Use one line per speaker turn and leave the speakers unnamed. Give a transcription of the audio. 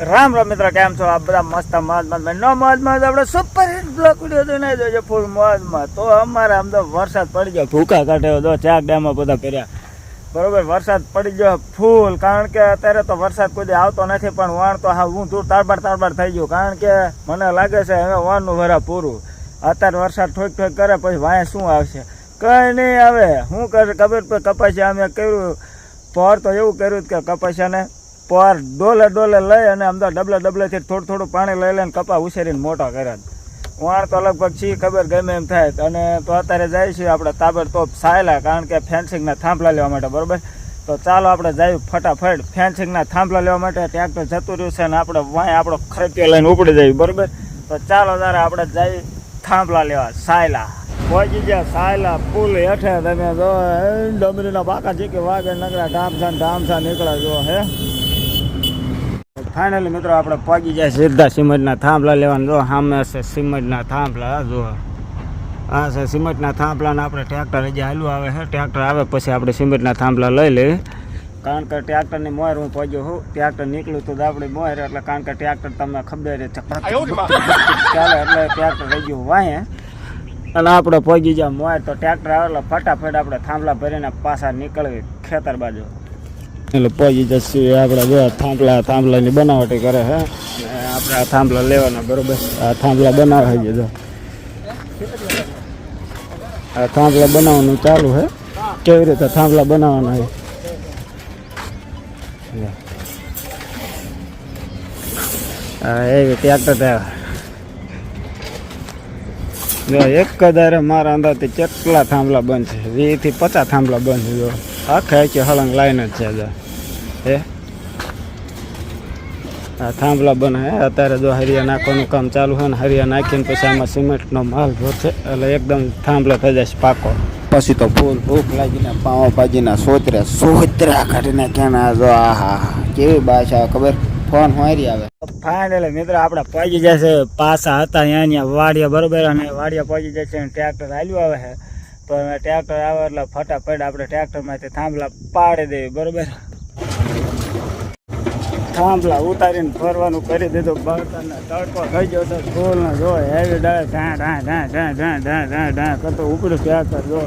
રામ રામ મિત્ર, કેમ છો? આ બધા મસ્ત મોજ મોજ નો મોજ મોજ આપણે સુપર હિટ બ્લોક વીડિયો તો નહીં જોજો ફૂલ મોજમાં તો અમારે આમ તો વરસાદ પડી ગયો. ભૂકા કાઢ્યો તો ચાર ડેમો બધા કર્યા. બરોબર, વરસાદ પડી ગયો ફૂલ કારણ કે અત્યારે તો વરસાદ કોઈ આવતો નથી, પણ વણ તો હા હું દૂર તારબાર તારબાર થઈ ગયું. કારણ કે મને લાગે છે હવે વણનું વરા પૂરું. અત્યારે વરસાદ ઠોક ઠોક કરે, પછી વાંય શું આવશે? કંઈ નહીં આવે હું કરે ખબર પર કપાસિયા અમે કર્યું. પર તો એવું કર્યું કે કપાસિયાને પર ડોલે ડોલે લઈ અને તો ડબલે ડબલેથી થોડું થોડું પાણી લઈ લઈને કપા ઉછેરીને મોટો કર્યા વાણ તો લગભગ છી ખબર ગમે એમ થાય અને તો અત્યારે જાય છે આપણે તાબડતોબ સાયલા, કારણ કે ફેન્સિંગના થાંભલા લેવા માટે, બરાબર? તો ચાલો આપણે જઈએ ફટાફટ ફેન્સિંગના થાંભલા લેવા માટે. ટ્રેક્ટર જતું રહ્યું છે અને આપણે વાંય આપણો ખર્ચો લઈને ઉપડી જઈએ બરાબર? તો ચાલો તારે આપણે જઈએ થાંભલા લેવા, સાયલા. પહોંચી ગયા સાયલા પુલ હેઠે, તમે જો ડમરીના બાકા છે કે વાગે નગરા ઢામસા ઢામસા નીકળ્યા જો, હે? ફાઇનલી મિત્રો આપણે પહોંચી જાય સીધા સિમેન્ટના થાંભલા લેવાનું. જો સામે છે સિમેન્ટના થાંભલા જો. આ છે સિમેન્ટના થાંભલાને આપણે ટ્રેક્ટર હજી હાલું આવે છે. ટ્રેક્ટર આવે પછી આપણે સિમેન્ટના થાંભલા લઈ લઈએ. કારણ કે ટ્રેક્ટરની મોર હું પહોંચ્યો હું ટ્રેક્ટર નીકળ્યું તો આપણે મોર એટલે કારણ કે ટ્રેક્ટર તમને ખબર છે. ચાલે એટલે ટ્રેક્ટર રહી ગયું વાંહે. અને આપણે પહોંચી જાય મોર તો ટ્રેક્ટર આવે એટલે ફટાફટ આપણે થાંભલા ભરીને પાછા નીકળવી ખેતર બાજુ. એટલે પહોંચી જશે આપણે જો થાંભલા, થાંભલાની બનાવટી કરે છે આપણે આ થાંભલા લેવાના, બરોબર? આ થાંભલા બનાવે છે જો. આ થાંભલા બનાવવાનું ચાલુ છે કેવી રીતે થાંભલા બનાવવાના છે હા એવી ટ્રેક્ટર જો એક કદારે મારા અંદાજથી કેટલા થાંભલા બંધ છે વીસથી પચાસ થાંભલા બંધ છે જો. આખે આખી હળંગ લાઈન જ છે હે? આ થાંભલા બને અત્યારે જો હરિયા નાખવાનું કામ ચાલુ છે ને હરિયા નાખીને પછી આમાં સિમેન્ટનો માલ ભરશે એટલે એકદમ થાંભલો થઈ જશે પાકો. પછી તો ફૂલ ભૂખ લાગીને પાવા ભાજીના સોતરે સોતરા કાઢીને કેના જો આહા કેવી બાછા ખબર? ફોન હોરી આવે. ફાઇનલી મિત્ર આપણે પહોંચી જશે પાસા હતા અહીંયા વાડિયા બરોબર અને વાડિયા પહોંચી જશે ટ્રેક્ટર હાલ્યું આવે છે. હવે ટ્રેક્ટર આવે એટલે ફટાફટ આપણે ટ્રેક્ટરમાંથી થાંભલા પાડી દેવી, બરોબર? થાંભલા ઉતારીને ફરવાનું કરી દીધું. બળતરને તડકો થઈ ગયો તો સ્કૂલ ને જો હેવી ડાય, ઢા ઢા ઢા ઢા ઢા ઢા ઢા ઢા કરતો ઉપડ્યું ટ્રેક્ટર જો